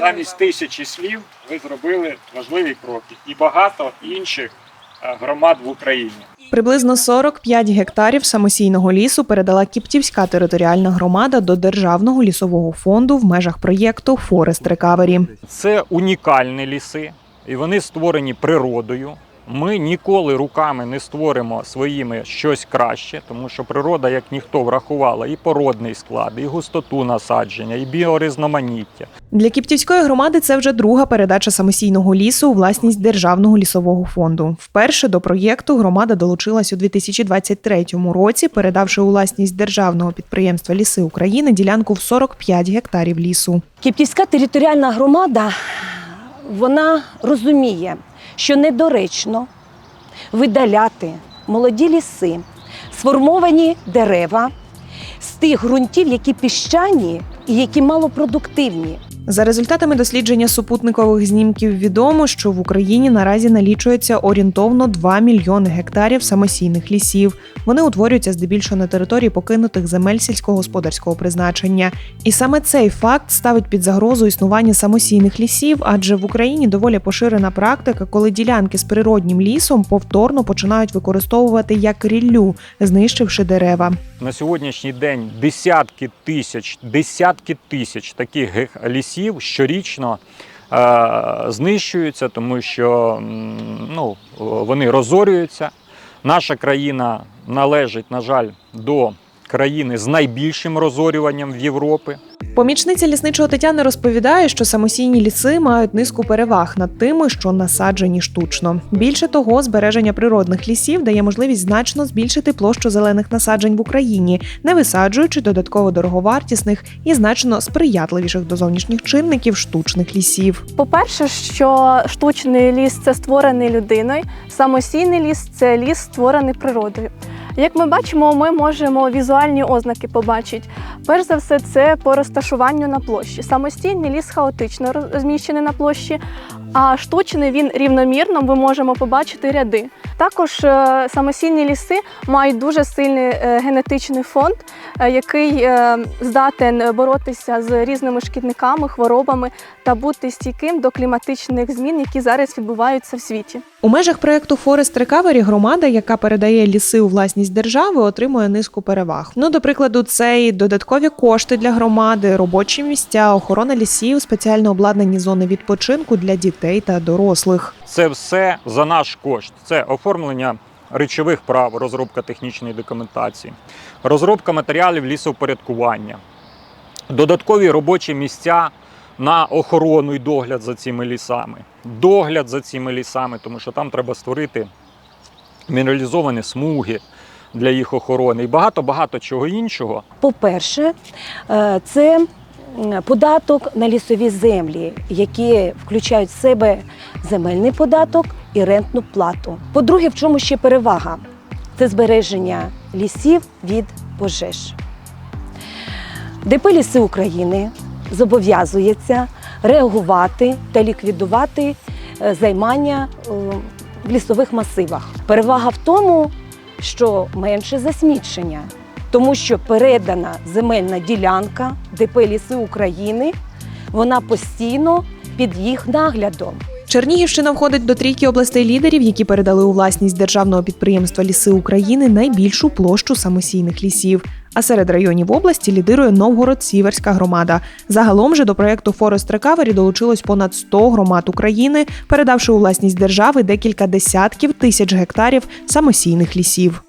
Замість тисячі слів ви зробили важливі кроки і багато інших е, громад в Україні. Приблизно 45 гектарів самосійного лісу передала Кіптівська територіальна громада до Державного лісового фонду в межах проєкту Forest Recovery. Це унікальні ліси, і вони створені природою. Ми ніколи руками не створимо своїми щось краще, тому що природа, як ніхто, врахувала і породний склад, і густоту насадження, і біорізноманіття. Для Кіптівської громади це вже друга передача самосійного лісу у власність Державного лісового фонду. Вперше до проєкту громада долучилась у 2023 році, передавши у власність державного підприємства Ліси України ділянку в 45 гектарів лісу. Кіптівська територіальна громада вона розуміє, що недоречно видаляти молоді ліси, сформовані дерева з тих ґрунтів, які піщані і які малопродуктивні. За результатами дослідження супутникових знімків відомо, що в Україні наразі налічується орієнтовно 2 мільйони гектарів самосійних лісів. Вони утворюються здебільшого на території покинутих земель сільськогосподарського призначення. І саме цей факт ставить під загрозу існування самосійних лісів, адже в Україні доволі поширена практика, коли ділянки з природнім лісом повторно починають використовувати як ріллю, знищивши дерева. На сьогоднішній день десятки тисяч, десятки тисяч таких ге- лісів щорічно е, знищуються, тому що ну, вони розорюються. Наша країна належить, на жаль, до країни з найбільшим розорюванням в Європі. Помічниця лісничого Тетяни розповідає, що самосійні ліси мають низку переваг над тими, що насаджені штучно. Більше того, збереження природних лісів дає можливість значно збільшити площу зелених насаджень в Україні, не висаджуючи додатково дороговартісних і значно сприятливіших до зовнішніх чинників штучних лісів. По-перше, що штучний ліс це створений людиною, самостійний ліс це ліс створений природою. Як ми бачимо, ми можемо візуальні ознаки побачити. Перш за все, це по розташуванню на площі. Самостійний ліс хаотично розміщений на площі, а штучний він рівномірно ми можемо побачити ряди. Також е, самосійні ліси мають дуже сильний е, генетичний фонд, е, який здатен боротися з різними шкідниками, хворобами та бути стійким до кліматичних змін, які зараз відбуваються в світі. У межах проекту Forest Recovery громада, яка передає ліси у власність держави, отримує низку переваг. Ну, до прикладу, це і додаткові кошти для громади, робочі місця, охорона лісів, спеціально обладнані зони відпочинку для дітей та дорослих. Це все за наш кошт. Це оформлення речових прав, розробка технічної документації, розробка матеріалів лісовпорядкування, додаткові робочі місця на охорону і догляд за цими лісами, догляд за цими лісами, тому що там треба створити мінералізовані смуги для їх охорони і багато-багато чого іншого. По-перше, е, це податок на лісові землі, які включають в себе земельний податок і рентну плату. По-друге, в чому ще перевага? Це збереження лісів від пожеж. ДП Ліси України зобов'язується реагувати та ліквідувати е, займання е, в лісових масивах. Перевага в тому, що менше засмічення, тому що передана земельна ділянка ДП Ліси України, вона постійно під їх наглядом. Чернігівщина входить до трійки областей лідерів, які передали у власність державного підприємства Ліси України найбільшу площу самосійних лісів. А серед районів області лідирує Новгород-Сіверська громада. Загалом же до проекту Forest Recovery долучилось понад 100 громад України, передавши у власність держави декілька десятків тисяч гектарів самосійних лісів.